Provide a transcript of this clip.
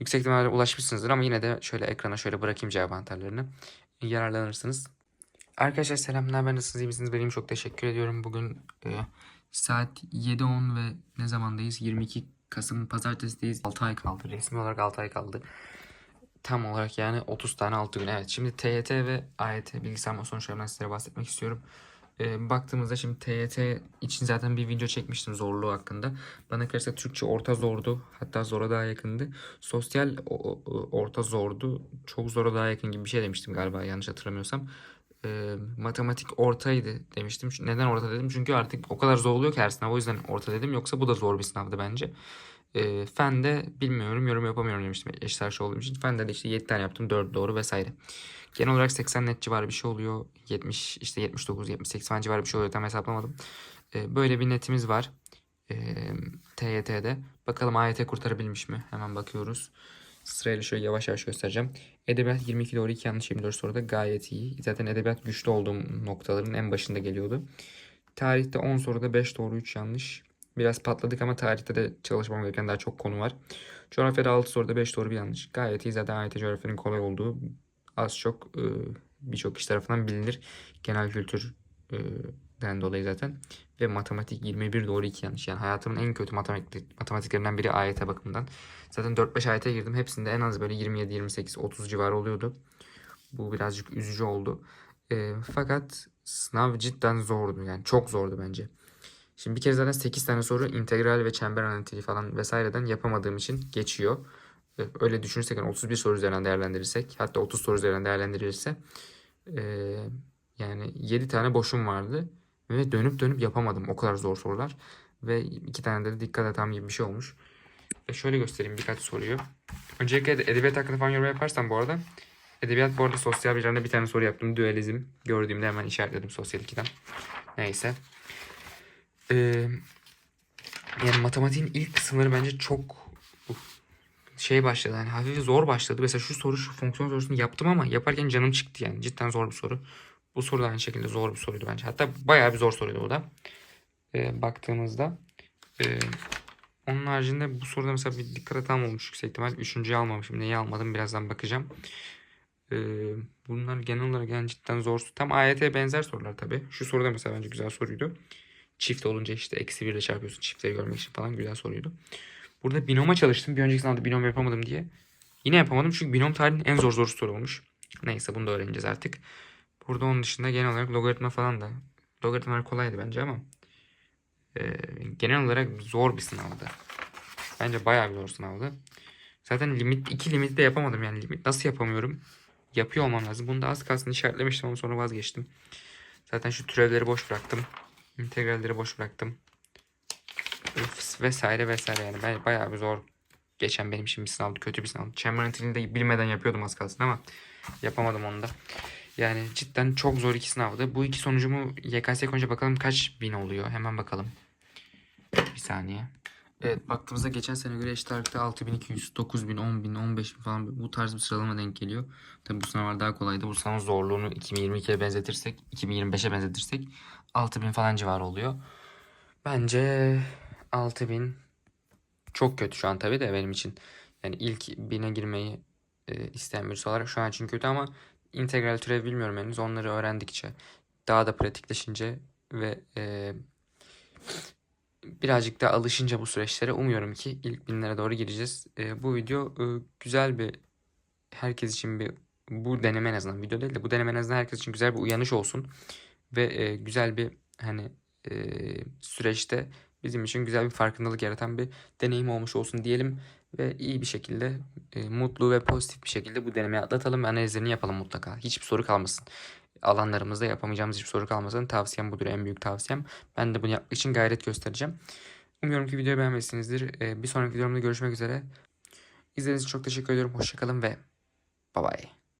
Yüksek ihtimalle ulaşmışsınızdır ama yine de şöyle ekrana şöyle bırakayım cevap anahtarlarını. Yararlanırsınız. Arkadaşlar selamlar ben nasılsınız iyi misiniz benim çok teşekkür ediyorum. Bugün e, saat 7.10 ve ne zamandayız? 22 Kasım pazartesideyiz. 6 ay kaldı resmi olarak 6 ay kaldı. Tam olarak yani 30 tane 6 gün evet. Şimdi TYT ve AYT bilgisayar sonuçlarından sizlere bahsetmek istiyorum. E, baktığımızda şimdi TYT için zaten bir video çekmiştim zorluğu hakkında. Bana kalırsa Türkçe orta zordu. Hatta zora daha yakındı. Sosyal o- o- orta zordu. Çok zora daha yakın gibi bir şey demiştim galiba yanlış hatırlamıyorsam. E, matematik ortaydı demiştim. Neden orta dedim? Çünkü artık o kadar zor oluyor ki her sınav. O yüzden orta dedim. Yoksa bu da zor bir sınavdı bence. E, fende bilmiyorum yorum yapamıyorum demiştim eşit karşı olduğum için. Fende de işte 7 tane yaptım 4 doğru vesaire. Genel olarak 80 net civarı bir şey oluyor. 70 işte 79 78 falan civarı bir şey oluyor tam hesaplamadım. E, böyle bir netimiz var. E, TYT'de. Bakalım AYT kurtarabilmiş mi? Hemen bakıyoruz. Sırayla şöyle yavaş yavaş göstereceğim. Edebiyat 22 doğru 2 yanlış 24 soruda gayet iyi. Zaten edebiyat güçlü olduğum noktaların en başında geliyordu. Tarihte 10 soruda 5 doğru 3 yanlış. Biraz patladık ama tarihte de çalışmam gereken daha çok konu var. Coğrafyada 6 soruda 5 doğru bir yanlış. Gayet iyi zaten AYT coğrafyanın kolay olduğu az çok e, birçok kişi tarafından bilinir. Genel kültür e, den dolayı zaten. Ve matematik 21 doğru 2 yanlış. Yani hayatımın en kötü matematik, matematiklerinden biri AYT bakımından. Zaten 4-5 AYT'ye girdim. Hepsinde en az böyle 27, 28, 30 civarı oluyordu. Bu birazcık üzücü oldu. E, fakat sınav cidden zordu. Yani çok zordu bence. Şimdi bir kere zaten 8 tane soru integral ve çember analitiği falan vesaireden yapamadığım için geçiyor. E, Öyle düşünürsek yani 31 soru üzerinden değerlendirirsek hatta 30 soru üzerinden değerlendirilirse e, yani 7 tane boşum vardı ve dönüp dönüp yapamadım o kadar zor sorular ve iki tane de dikkat etam gibi bir şey olmuş. Ve şöyle göstereyim birkaç soruyu. Öncelikle ed- edebiyat hakkında falan yorum yaparsam bu arada edebiyat bu arada sosyal bilgilerinde bir tane soru yaptım. Dualizm. Gördüğümde hemen işaretledim sosyal 2'den. Neyse. Ee, yani matematiğin ilk kısımları bence çok uf, şey başladı. Hani hafif zor başladı. Mesela şu soru şu fonksiyon sorusunu yaptım ama yaparken canım çıktı yani. Cidden zor bir soru. Bu soru da aynı şekilde zor bir soruydu bence. Hatta bayağı bir zor soruydu o da. Ee, baktığımızda. Ee, onun haricinde bu soruda mesela bir dikkat hatam olmuş yüksek ihtimal. Üçüncüyü almamışım. Neyi almadım birazdan bakacağım. Ee, bunlar genel olarak yani cidden zor. Tam AYT'ye benzer sorular tabii. Şu soruda mesela bence güzel soruydu. Çift olunca işte eksi 1 ile çarpıyorsun çiftleri görmek için falan güzel soruydu. Burada binoma çalıştım. Bir önceki sınavda binom yapamadım diye. Yine yapamadım çünkü binom tarihinin en zor zor soru olmuş. Neyse bunu da öğreneceğiz artık. Burada onun dışında genel olarak logaritma falan da. Logaritmalar kolaydı bence ama e, genel olarak zor bir sınavdı. Bence bayağı bir zor sınavdı. Zaten limit iki limiti de yapamadım yani limit nasıl yapamıyorum? Yapıyor olmam lazım. Bunu da az kalsın işaretlemiştim ama sonra vazgeçtim. Zaten şu türevleri boş bıraktım. İntegralleri boş bıraktım. Üf, vesaire vesaire yani ben bayağı bir zor geçen benim bir sınavdı. Kötü bir sınavdı. Chamberlain de bilmeden yapıyordum az kalsın ama yapamadım onu da. Yani cidden çok zor iki sınavdı. Bu iki sonucumu YKS'ye koyunca bakalım kaç bin oluyor. Hemen bakalım. Bir saniye. Evet baktığımızda geçen sene göre eşit ağırlıkta 6200, 9000, 10000, 15000 falan bu tarz bir sıralama denk geliyor. Tabi bu sınavlar daha kolaydı. Bu sınavın zorluğunu 2022'ye benzetirsek, 2025'e benzetirsek 6000 falan civarı oluyor. Bence 6000 çok kötü şu an tabii de benim için. Yani ilk 1000'e girmeyi e, isteyen birisi olarak şu an için kötü ama integral türev bilmiyorum henüz. Onları öğrendikçe, daha da pratikleşince ve e, birazcık daha alışınca bu süreçlere umuyorum ki ilk binlere doğru gireceğiz. E, bu video e, güzel bir herkes için bir bu deneme en azından video değil de bu deneme en azından herkes için güzel bir uyanış olsun ve e, güzel bir hani e, süreçte bizim için güzel bir farkındalık yaratan bir deneyim olmuş olsun diyelim ve iyi bir şekilde e, mutlu ve pozitif bir şekilde bu denemeyi atlatalım ve analizlerini yapalım mutlaka. Hiçbir soru kalmasın. Alanlarımızda yapamayacağımız hiçbir soru kalmasın. Tavsiyem budur en büyük tavsiyem. Ben de bunu yapmak için gayret göstereceğim. Umuyorum ki videoyu beğenmişsinizdir. E, bir sonraki videomda görüşmek üzere. İzlediğiniz için çok teşekkür ediyorum. Hoşçakalın ve bay bay.